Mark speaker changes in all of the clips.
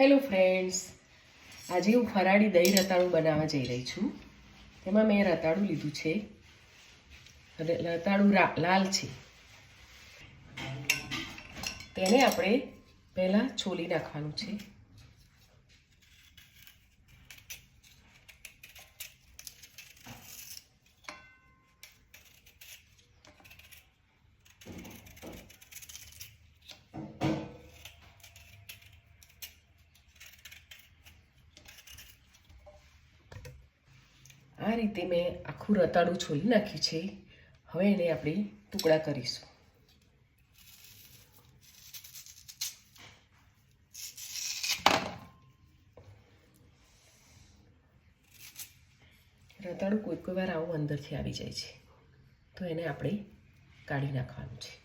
Speaker 1: Hello friends આજે હું ફરાળી દહીં રતાળું બનાવવા જઈ રહી છું. તેમાં મેં રતાળું લીધું છે. અને રતાળું લાલ છે. તેને આપણે પહેલાં છોલી નાખવાનું છે. આ રીતે મેં આખું રતાળું છોલી નાખ્યું છે. હવે એને આપણે ટુકડા કરીશું. રતાળું કોઈક કોઈ વાર આવું અંદરથી આવી જાય છે. તો એને આપણે કાઢી નાખવાનું છે.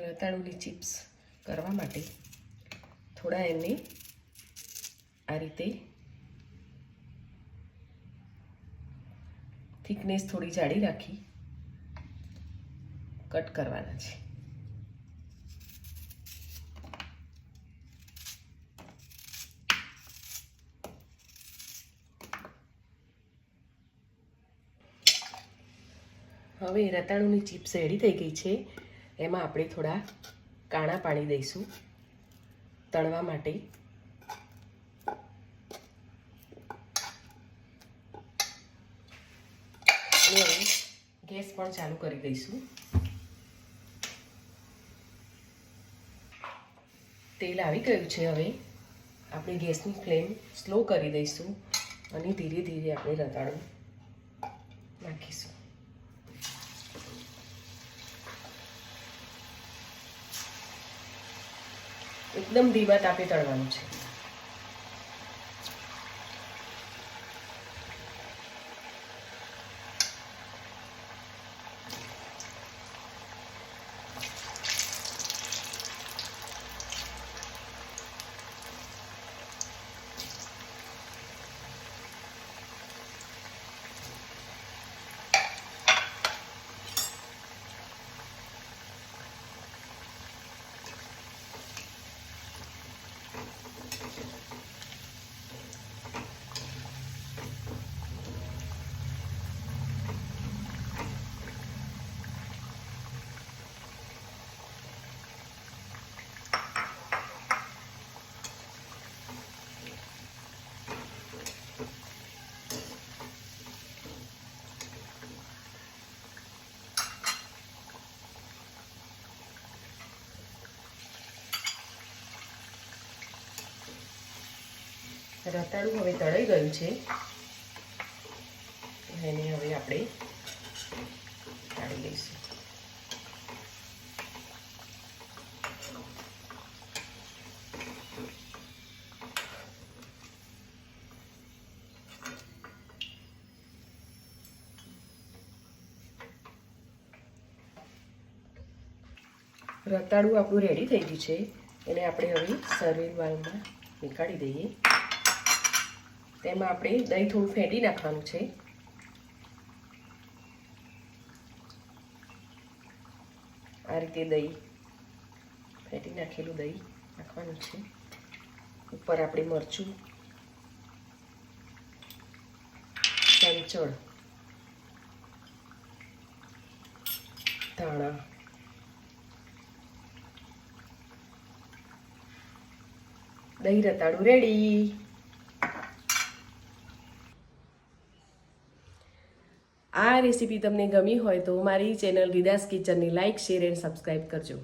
Speaker 1: રતાળુની ચિપ્સ કરવા માટે થોડા એને આ રીતે થિકનેસ થોડી જાડી રાખી. કટ કરવાના છે. હવે રતાણુની ચિપ્સ રેડી થઈ ગઈ છે. એમાં આપણે થોડા કાણા પાણી દઈશું. તળવા માટે ગેસ પણ ચાલુ કરી દઈશું. તેલ આવી ગયું છે હવે. આપણે ગેસની ફ્લેમ સ્લો કરી દઈશું અને ધીરે ધીરે આપણે રતાળું નાખીશું. એકદમ ધીમા તાપે તળવાનું છે. રતાળું હવે તળાઈ ગયું છે. એને હવે આપણે કાઢી લઈશું. રતાળું આપણું રેડી થઈ ગયું છે. એને આપણે હવે સર્વિંગ વાલમાં નીકાળી દઈએ. તેમાં આપણે દહીં થોડું ફેંટી નાખવાનું છે. આ રીતે દહીં ફેટી નાખેલું દહીં નાખવાનું છે. ઉપર આપણે મરચું ચંચળ ધાણા, દહીં રતાળું રેડી આ રેસીપી તમને ગમી હોય તો મારી ચેનલ રીદાસ કિચનને લાઇક શેર એન્ડ સબસ્ક્રાઈબ કરજો.